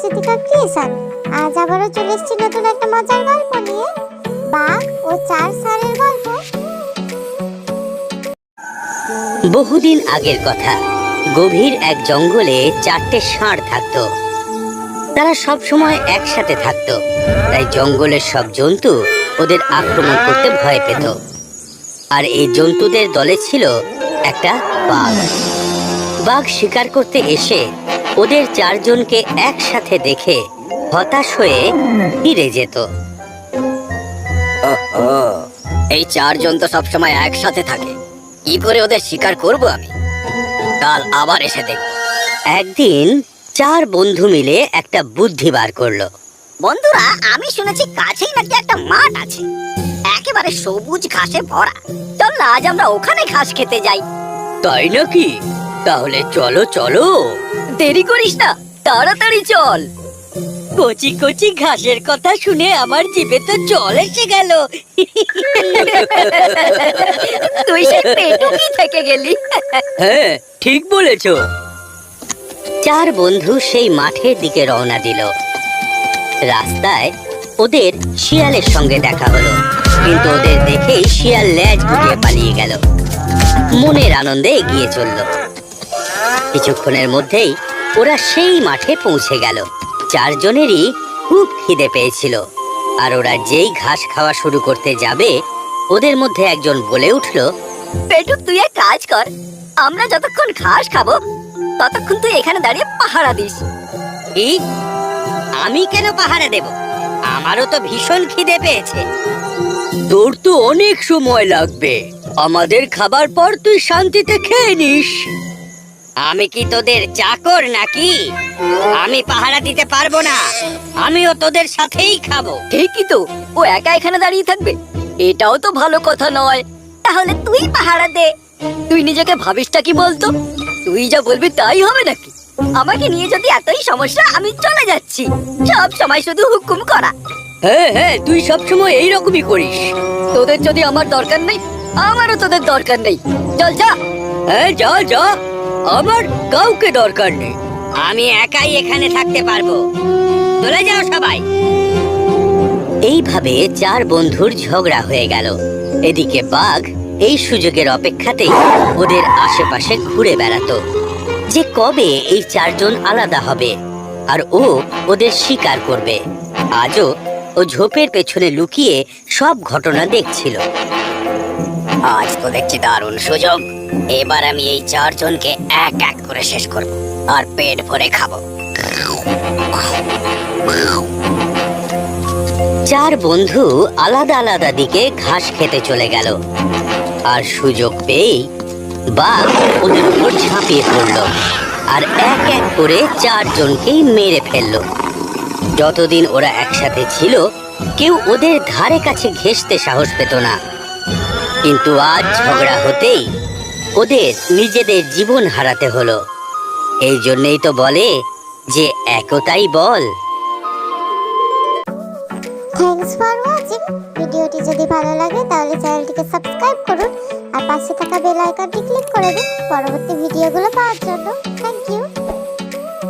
Suchita creation. আজ আবারও চলে এসেছি নতুন একটা মজার গল্প নিয়ে। বাঘ ও চার সারের গল্প। বহুদিন আগের কথা। গভীর এক জঙ্গলে চারটে ষাঁড় থাকতো। তারা সব সময় একসাথে থাকতো। তাই জঙ্গলের সব জন্তু ওদের আক্রমণ করতে ভয় পেত। আর এই জন্তুদের দলে ছিল একটা বাঘ। বাঘ শিকার করতে এসে ওদের চারজনকে একসাথে দেখে হতাশ হয়ে ফিরে যেত। এই চারজন তো সবসময় একসাথে থাকে। কি করে ওদের শিকার করব আমি? কাল আবার এসে দেখব। একদিন চার বন্ধু মিলে একটা বুদ্ধি বার করল। বন্ধুরা আমি শুনেছি কাছেই নাকি একটা মাঠ আছে। একেবারে সবুজ ঘাসে ভরা। চল না আজ আমরা ওখানে ঘাস খেতে যাই। তাই নাকি? তাহলে চলো চলো। দেরি করিস না তাড়াতাড়ি চল। কচি কচি ঘাসের কথা শুনে আমার জিভে তো জল এসে গেল। তুই সে পেটুকি থেকে গেলি? হ্যাঁ ঠিক বলেছ। চার বন্ধু সেই মাঠের দিকে রওনা দিল। রাস্তায় ওদের শিয়ালের সঙ্গে দেখা হলো। কিন্তু ওদের দেখেই শিয়াল ল্যাজ গুটিয়ে পালিয়ে গেল। মনের আনন্দে এগিয়ে চলল। কিছুক্ষণের মধ্যেই ওরা সেই মাঠে পৌঁছে গেল। চারজনেরই খুব খিদে পেয়েছিল। আর ওরা যেই ঘাস খাওয়া শুরু করতে যাবে ওদের মধ্যে একজন বলে উঠল পেটুক তুই এক কাজ কর। আমরা যতক্ষণ ঘাস খাব ততক্ষণ তুই এখানে দাঁড়িয়ে পাহারা দিস। কি? আমি কেন পাহারা দেব? আমারও তো ভীষণ খিদে পেয়েছে। তোর তো অনেক সময় লাগবে। আমাদের খাবার পর তুই শান্তিতে খেয়ে নিস। আমি কি তোদের চাকর নাকি? আমি পাহারা দিতে পারব না। আমিও তোদের সাথেই খাব। ঠিকই তো। ও একা এখানে দাঁড়িয়ে থাকবে? এটাও তো ভালো কথা নয়। তাহলে তুই পাহারা দে। তুই নিজেকে ভাবিসটা কি বলতো? তুই যা বলবি তাই হবে নাকি? আমাকে নিয়ে যদি এতই সমস্যা আমি চলে যাচ্ছি। সব সময় শুধু হুকুম করা। হ্যাঁ হ্যাঁ তুই সবসময় এইরকমই করিস। তোদের যদি আমার দরকার নেই আমারও তোদের দরকার নেই। চল যা। হ্যাঁ যা যা। আমার কাউকে দরকার নেই। আমি একাই এখানে থাকতে পারব। চলে যাও সবাই। এইভাবে চার বন্ধুর ঝগড়া হয়ে গেল। এদিকে বাঘ এই সুযোগের অপেক্ষাতেই ওদের আশেপাশে ঘুরে বেড়াতো। যে কবে এই চারজন আলাদা হবে, আর ও ওদের শিকার করবে। আজও ও ঝোপের পেছনে লুকিয়ে সব ঘটনা দেখছিল। আজ তো দেখছি দারুণ সুযোগ। এবার আমি এই চারজনকে এক এক করে শেষ করব আর পেট ভরে খাব। চার বন্ধু আলাদা আলাদা দিকে ঘাস খেতে চলে গেল। আর সুযোগ পেয়েই বাঘ ওদের উপর ঝাঁপিয়ে পড়ল আর এক এক করে চারজনকেই মেরে ফেলল। যতদিন ওরা একসাথে ছিল, কেউ ওদের ধারে কাছে ঘেঁষতে সাহস পেত না। কিন্তু আজ ঝগড়া হতেই ওদের নিজেদের জীবন হারাতে হলো। এই জন্যই তো বলে যে একতাই বল। থ্যাংকস ফর ওয়াচিং ভিডিওটি যদি ভালো লাগে, তাহলে চ্যানেলটিকে সাবস্ক্রাইব করুন। আর পাশে থাকা বেল আইকনটি ক্লিক করে দিন। পরবর্তী ভিডিওগুলো পাওয়ার জন্য। থ্যাংক